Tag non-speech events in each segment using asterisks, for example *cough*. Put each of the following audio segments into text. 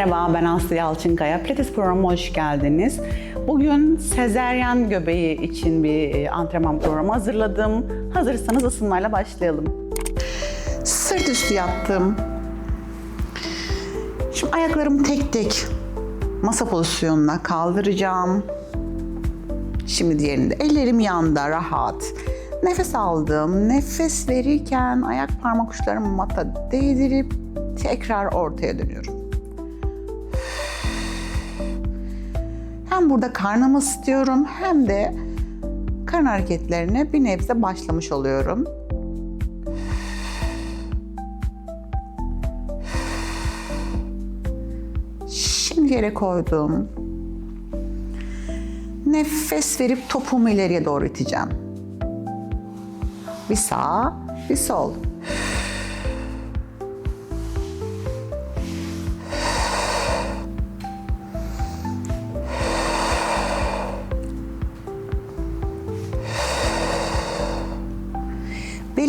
Merhaba ben Aslı Yalçınkaya. Pilates programıma hoş geldiniz. Bugün sezeryan göbeği için bir e, antrenman programı hazırladım. Hazırsanız ısınmayla başlayalım. Sırt üstü yattım. Şimdi ayaklarımı tek tek masa pozisyonuna kaldıracağım. Şimdi diğerinde ellerim yanda rahat. Nefes aldım. Nefes verirken ayak parmak uçlarımı mata değdirip tekrar ortaya dönüyorum. Hem burada karnımı ısıtıyorum hem de karın hareketlerine bir nebze başlamış oluyorum. Şimdi yere koydum. Nefes verip topuğumu ileriye doğru iteceğim. Bir sağ, bir sol.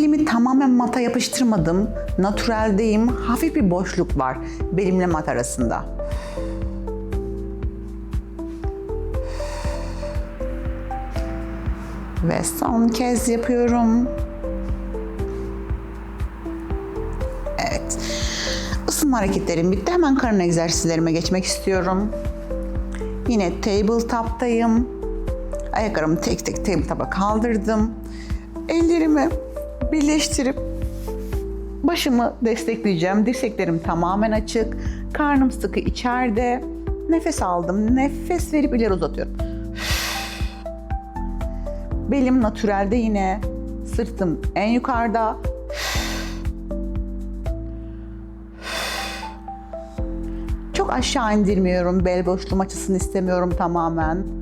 Belimi tamamen mata yapıştırmadım. Natüreldeyim. Hafif bir boşluk var belimle mat arasında. Ve son kez yapıyorum. Evet. Isınma hareketlerim bitti. Hemen karın egzersizlerime geçmek istiyorum. Yine tabletop'tayım. Ayaklarımı tek tek tabletop'a kaldırdım. Ellerimi birleştirip başımı destekleyeceğim. Dirseklerim tamamen açık. Karnım sıkı içeride. Nefes aldım. Nefes verip ileri uzatıyorum. Belim natürelde yine. Sırtım en yukarıda. Çok aşağı indirmiyorum. Bel boşluğum açısını istemiyorum tamamen.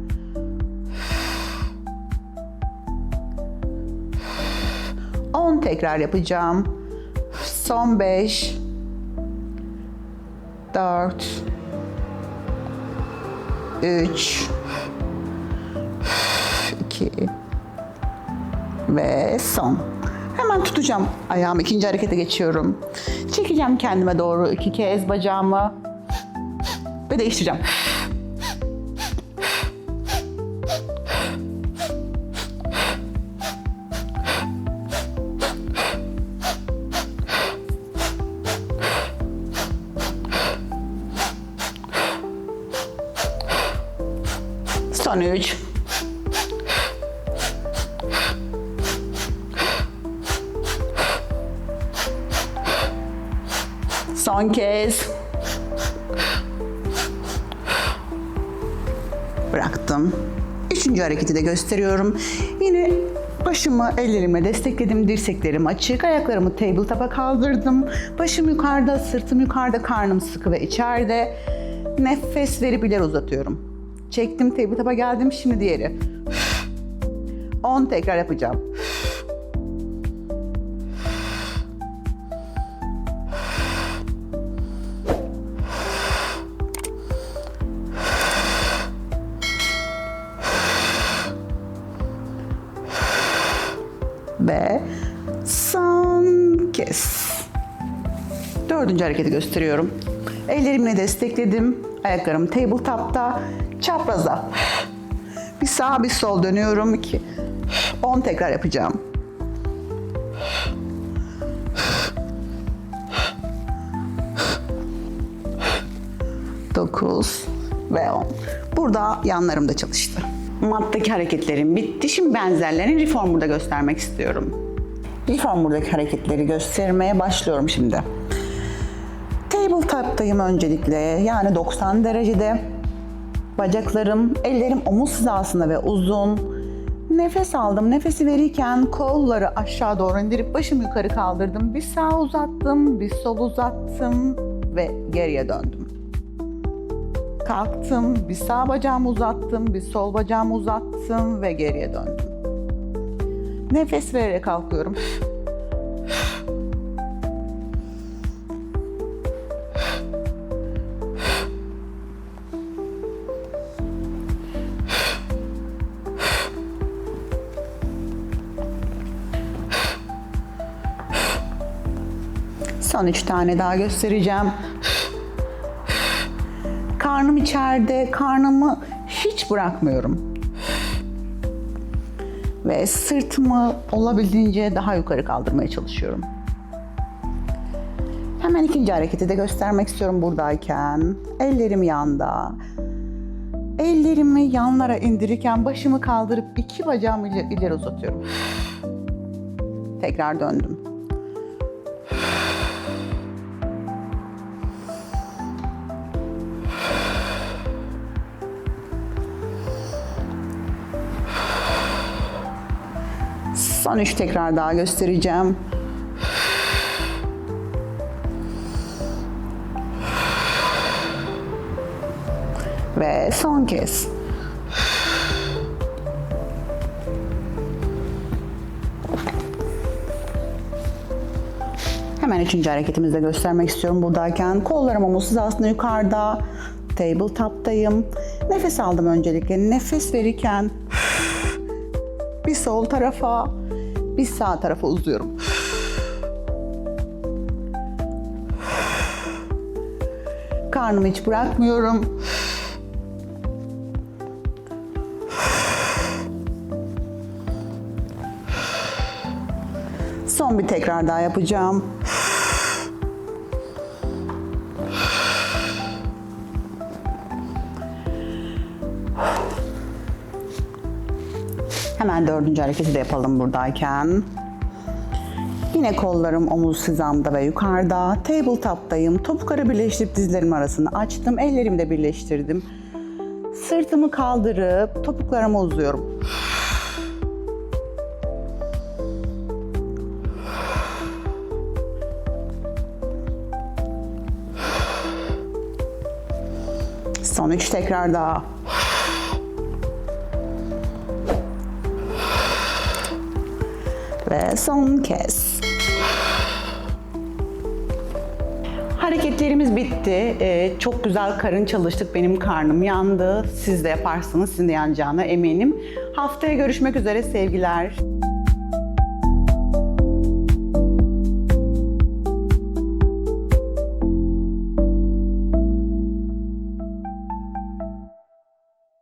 Tekrar yapacağım. Son beş. Dört. Üç. 2 ve son. Hemen tutacağım ayağımı. ikinci harekete geçiyorum. Çekeceğim kendime doğru iki kez bacağımı ve değiştireceğim. Son üç. Son kez. Bıraktım. Üçüncü hareketi de gösteriyorum. Yine başımı ellerimle destekledim. Dirseklerim açık. Ayaklarımı tabletop'a kaldırdım. Başım yukarıda, sırtım yukarıda, karnım sıkı ve içeride. Nefes verip ileri uzatıyorum. Çektim tabletop'a geldim. Şimdi diğeri. 10 tekrar yapacağım. ve son kez. Dördüncü hareketi gösteriyorum. Ellerimle destekledim. Ayaklarım tabletop'ta. Çapraza. Bir sağ bir sol dönüyorum. 2 10 tekrar yapacağım. Dokuz ve on. Burada yanlarım da çalıştı. Mattaki hareketlerim bitti. Şimdi benzerlerini reformer'da göstermek istiyorum. Reformer'daki hareketleri göstermeye başlıyorum şimdi. Tabletop'tayım öncelikle. Yani 90 derecede. Bacaklarım, ellerim omuz hizasında ve uzun. Nefes aldım. Nefesi verirken kolları aşağı doğru indirip başımı yukarı kaldırdım. Bir sağ uzattım, bir sol uzattım ve geriye döndüm. Kalktım, bir sağ bacağımı uzattım, bir sol bacağımı uzattım ve geriye döndüm. Nefes vererek kalkıyorum. *laughs* Son üç tane daha göstereceğim. Karnım içeride, karnımı hiç bırakmıyorum. Ve sırtımı olabildiğince daha yukarı kaldırmaya çalışıyorum. Hemen ikinci hareketi de göstermek istiyorum buradayken. Ellerim yanda. Ellerimi yanlara indirirken başımı kaldırıp iki bacağımı ileri uzatıyorum. Tekrar döndüm. Son üç tekrar daha göstereceğim. Ve son kez. Hemen üçüncü hareketimizi de göstermek istiyorum buradayken. Kollarım omuz hizasında yukarıda. Tabletop'tayım. Nefes aldım öncelikle. Nefes verirken bir sol tarafa, bir sağ tarafa uzuyorum. Karnımı hiç bırakmıyorum. Son bir tekrar daha yapacağım. Hemen dördüncü hareketi de yapalım buradayken. Yine kollarım omuz hizamda ve yukarıda. Tabletop'tayım. Topukları birleştirip dizlerim arasını açtım. Ellerimi de birleştirdim. Sırtımı kaldırıp topuklarımı uzuyorum. Son üç tekrar daha. Ve son kez. Hareketlerimiz bitti. Ee, çok güzel karın çalıştık. Benim karnım yandı. Siz de yaparsınız. Sizin de yanacağına eminim. Haftaya görüşmek üzere sevgiler.